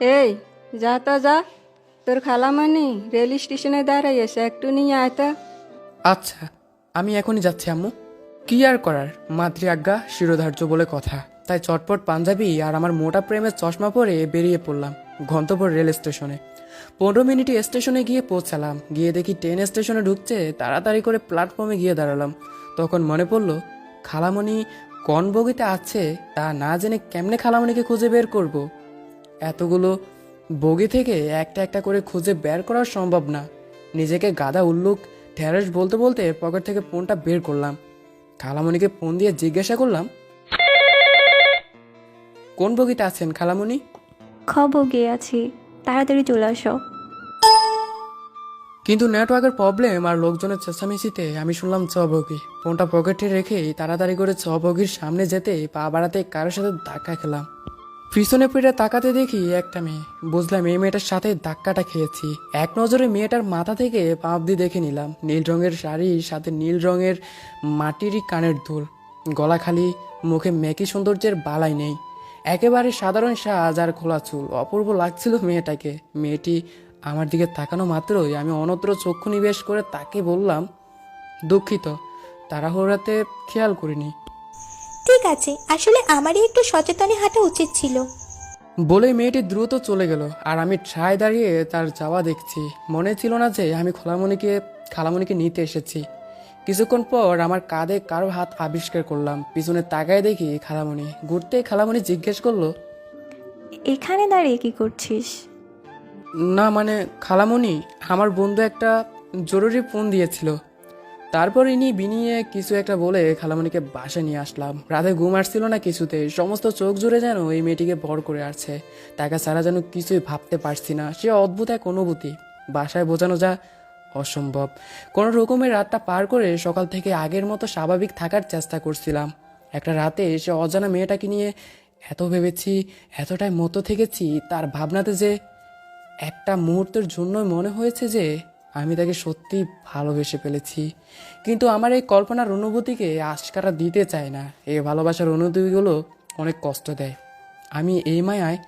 এই, যা তো যা। তোর খালামানি রেল স্টেশনে দাঁড়াইয়েছে একটু নিয়ে আয় আচ্ছা আমি এখনই যাচ্ছি, আম্মু। কি আর করার? মাতৃ আজ্ঞা শিরোধার্য বলে কথা। তাই চটপট পাঞ্জাবি আর আমার মোটা প্রেমের চশমা পরে বেরিয়ে পড়লাম গন্তব্য রেল স্টেশনে। পনেরো মিনিটে স্টেশনে গিয়ে পৌঁছালাম। গিয়ে দেখি ট্রেন স্টেশনে ঢুকছে, তাড়াতাড়ি করে প্ল্যাটফর্মে গিয়ে দাঁড়ালাম। তখন মনে পড়ল, খালামণি কোন বগিতে আছে, তা না জেনে কেমনে খালামণিকে খুঁজে বের করব। এতগুলো বগি থেকে একটা একটা করে খুঁজে বের করা সম্ভব না। নিজেকে গাদা উল্লুক ঢ্যাঁড়স বলতে বলতে পকেট থেকে ফোনটা বের করলাম। খালামণিকে ফোন দিয়ে জিজ্ঞাসা করলাম কোন বগিতে আছেন খালামণি? খবর গিয়ে আছি। তাড়াতাড়ি চলে আসো। কিন্তু নেটওয়ার্কের প্রবলেম আর লোকজনের চেঁচামেচিতে আমি শুনলাম চ বগি। ফোনটা পকেটে রেখেই তাড়াতাড়ি করে চ বগির সামনে যেতে পা বাড়াতে কারোর সাথে ধাক্কা খেলাম। পিছনে পিঠে তাকাতে দেখি একটা মেয়ে। বুঝলাম এই মেয়েটার সাথে ধাক্কাটা খেয়েছি। এক নজরে মেয়েটার মাথা থেকে পা অব্দি দেখে নিলাম। নীল রঙের শাড়ি, সাথে নীল রঙের মাটিরই কানের দুল। গলা খালি, মুখে মেকি সৌন্দর্যের বালাই নেই। একেবারে সাধারণ সাজ আর খোলা চুল। অপূর্ব লাগছিল মেয়েটাকে। মেয়েটি আমার দিকে তাকানো মাত্রই আমি অনত্র চক্ষু নিবেশ করে তাকে বললাম, দুঃখিত, তাড়াহুড়াতে খেয়াল করিনি। ঠিক আছে আসলে আমারই একটু সচেতনে হাঁটা উচিত ছিল। বলে মেয়েটি দ্রুত চলে গেল আর আমি ঠায় দাঁড়িয়ে তার যাওয়া দেখছি। মনে ছিল না যে আমি খোলামণিকে খালামণিকে নিতে এসেছি। কিছুক্ষণ পর আমার কাঁধে কারও হাত আবিষ্কার করলাম। পিছনে তাকায় দেখি খালামণি। ঘুরতে খালামণি জিজ্ঞেস করল এখানে দাঁড়িয়ে কি করছিস? না মানে খালামণি আমার বন্ধু একটা জরুরি ফোন দিয়েছিল। তারপর ইনি বিনিয়ে কিছু একটা বলে খালামণিকে বাসায় নিয়ে আসলাম। রাতে ঘুম আসছিল না কিছুতে। সমস্ত চোখ জুড়ে যেন এই মেয়েটিকে ভর করে আসছে তাকে ছাড়া যেন কিছুই ভাবতে পারছি না। সে অদ্ভুত এক অনুভূতি। বাসায় বোঝানো যা অসম্ভব। কোনো রকমের রাতটা পার করে সকাল থেকে আগের মতো স্বাভাবিক থাকার চেষ্টা করছিলাম। একটা রাতে সে অজানা মেয়েটাকে নিয়ে এত ভেবেছি, এতটাই মতো থেকেছি, তার ভাবনাতে যে একটা মুহূর্তের জন্যই মনে হয়েছে যে আমি তাকে সত্যি ভালোবেসে ফেলেছি। কিন্তু আমার এই কল্পনার অনুভূতিকে আশকারা দিতে চায় না। এই ভালোবাসার অনুভূতিগুলো অনেক কষ্ট দেয়। আমি এই মায়ায়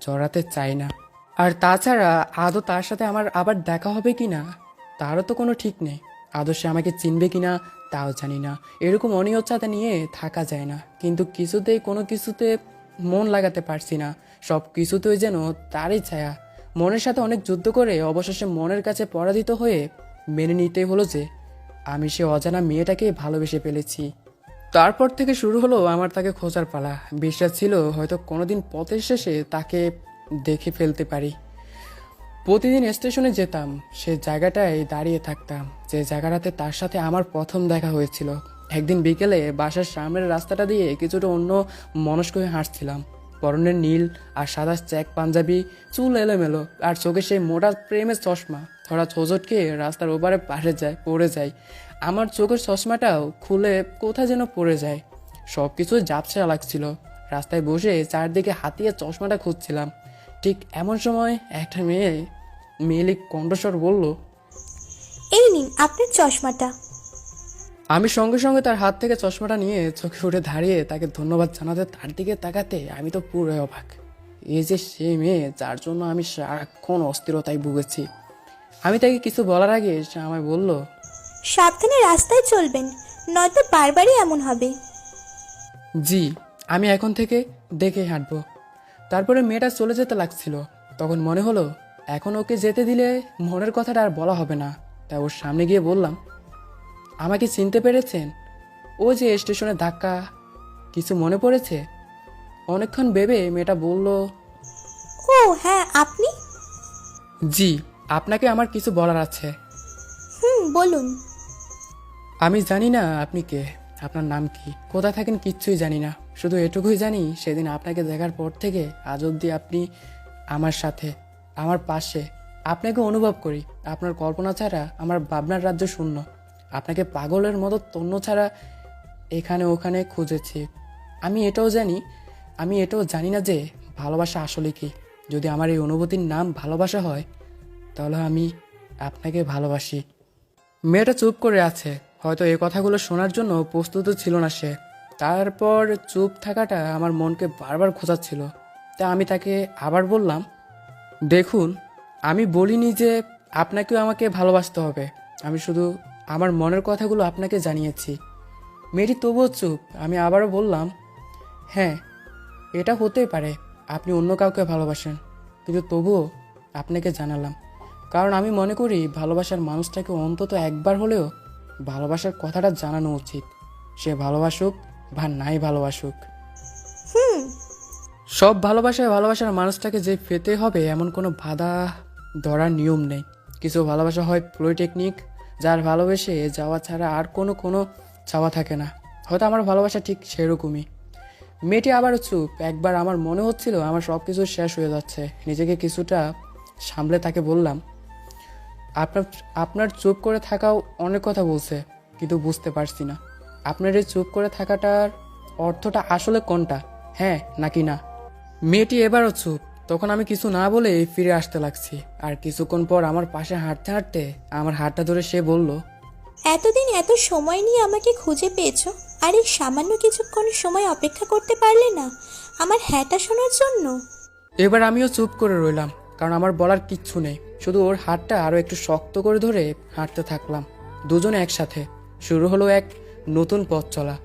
জড়াতে চাই না। আর তাছাড়া আদৌ তার সাথে আমার আবার দেখা হবে কি না তারও তো কোনো ঠিক নেই। আদৌ সে আমাকে চিনবে কি না তাও জানি না। এরকম অনিয়চ্ছাতা নিয়ে থাকা যায় না। কিন্তু কিছুতেই কোনো কিছুতে মন লাগাতে পারছি না। সব কিছুতেই যেন তারই ছায়া মনের সাথে অনেক যুদ্ধ করে অবশেষে মনের কাছে পরাজিত হয়ে মেনে নিতে হলো যে, আমি সে অজানা মেয়েটাকে ভালোবেসে ফেলেছি। তারপর থেকে শুরু হলো আমার তাকে খোঁজার পালা। বিশ্বাস ছিল হয়তো কোনোদিন পথের শেষে তাকে দেখে ফেলতে পারি। প্রতিদিন স্টেশনে যেতাম, সে জায়গাটায় দাঁড়িয়ে থাকতাম, যে জায়গাটাতে তার সাথে আমার প্রথম দেখা হয়েছিল। একদিন বিকেলে বাসার সামনের রাস্তাটা দিয়ে কিছুটা অন্য মনস্ক হয়ে হাঁটছিলাম। পরনের নীল আর সাদা চেক পাঞ্জাবি, চুল এলোমেলো, আর চোখে সেই মোটা প্রেমের চশমা। থোড়া ছোজটকে রাস্তার ওপারে পাশে যায়, পড়ে যায়। আমার চোখের চশমাটাও খুলে কোথায় যেন পড়ে যায়। সব কিছু জাপসা লাগছিল। রাস্তায় বসে চারদিকে হাতিয়ে চশমাটা খুঁজছিলাম। ঠিক এমন সময় একটা মেয়ে, মেয়েলি কণ্ঠস্বর বলল, এই নিন আপনার চশমাটা। আমি সঙ্গে সঙ্গে তার হাত থেকে চশমাটা নিয়ে চোখে উঠে দাঁড়িয়ে তাকে ধন্যবাদ জানাতে তার দিকে তাকাতে আমি তো পুরো অবাক। এই যে সে মেয়ে যার জন্য আমি সারাক্ষণ অস্থিরতায় ভুগেছি। আমি তাকে কিছু বলার আগে সে আমায় বলল সাবধানে রাস্তায় চলবেন নয়তো বারবারই এমন হবে। জি আমি এখন থেকে দেখে হাঁটবো। তারপরে মেয়েটা চলে যেতে লাগছিল। তখন মনে হলো এখন ওকে যেতে দিলে মনের কথাটা আর বলা হবে না। তাই ওর সামনে গিয়ে বললাম আমাকে চিনতে পেরেছেন? ও যে স্টেশনে ধাক্কা কিছু মনে পড়েছে? অনেকক্ষণ ভেবে মেয়েটা বলল ও হ্যাঁ আপনি? জি আপনাকে আমার কিছু বলার আছে। হুম বলুন। আমি জানি না আপনি কে আপনার নাম কি কোথায় থাকেন কিচ্ছুই জানি না। শুধু এটুকুই জানি সেদিন আপনাকে দেখার পর থেকে আজ অবধি আপনি আমার সাথে আমার পাশে। আপনাকে অনুভব করি আপনার কল্পনা ছাড়া আমার ভাবনার রাজ্য শূন্য। আপনাকে পাগলের মতো তন্য ছাড়া এখানে ওখানে খুঁজেছি। আমি এটাও জানি, আমি এটাও জানি না যে ভালোবাসা আসলে কি। যদি আমার এই অনুভূতির নাম ভালোবাসা হয়, তাহলে আমি আপনাকে ভালোবাসি। মেয়েটা চুপ করে আছে, হয়তো এই কথাগুলো শোনার জন্য প্রস্তুত ছিল না সে। তারপর চুপ থাকাটা আমার মনকে বারবার খোঁজাচ্ছিল। তা আমি তাকে আবার বললাম, দেখুন, আমি বলিনি যে আপনাকেও আমাকে ভালোবাসতে হবে। আমি শুধু আমার মনের কথাগুলো আপনাকে জানিয়েছি। মেয়েটি তবুও চুপ। আমি আবারও বললাম হ্যাঁ এটা হতেই পারে। আপনি অন্য কাউকে ভালোবাসেন। কিন্তু তবুও আপনাকে জানালাম। কারণ আমি মনে করি ভালোবাসার মানুষটাকে অন্তত একবার হলেও ভালোবাসার কথাটা জানানো উচিত। সে ভালোবাসুক বা নাই ভালোবাসুক। সব ভালোবাসায় ভালোবাসার মানুষটাকে যে পেতে হবে এমন কোনো বাধা ধরার নিয়ম নেই। কিছু ভালোবাসা হয় পলিটেকনিক যার ভালোবেসে যাওয়া ছাড়া আর কোনো কোনো চাওয়া থাকে না। হয়তো আমার ভালোবাসা ঠিক সেরকমই। মেয়েটি আবার চুপ। একবার আমার মনে হচ্ছিল আমার সব কিছু শেষ হয়ে যাচ্ছে। নিজেকে কিছুটা সামলে তাকে বললাম, আপনার আপনার চুপ করে থাকাও অনেক কথা বলছে, কিন্তু বুঝতে পারছি না। আপনার এই চুপ করে থাকাটার অর্থটা আসলে কোনটা? হ্যাঁ নাকি না? মেয়েটি এবারও চুপ। তখন আমি কিছু না বলে ফিরে আসতে লাগছি। আর কিছুক্ষণ পর আমার পাশে হাঁটতে হাঁটতে আমার হাতটা ধরে সে বলল এতদিন এত সময় নিয়ে আমাকে খুঁজে পেয়েছ? আর এই সামান্য কিছুক্ষণ সময় অপেক্ষা করতে পারলে না? আমার হ্যাঁটা শোনার জন্য? এবার আমিও চুপ করে রইলাম কারণ আমার বলার কিচ্ছু নেই। শুধু ওর হাতটা আরও একটু শক্ত করে ধরে হাঁটতে থাকলাম দুজন একসাথে। শুরু হলো এক নতুন পথ চলা।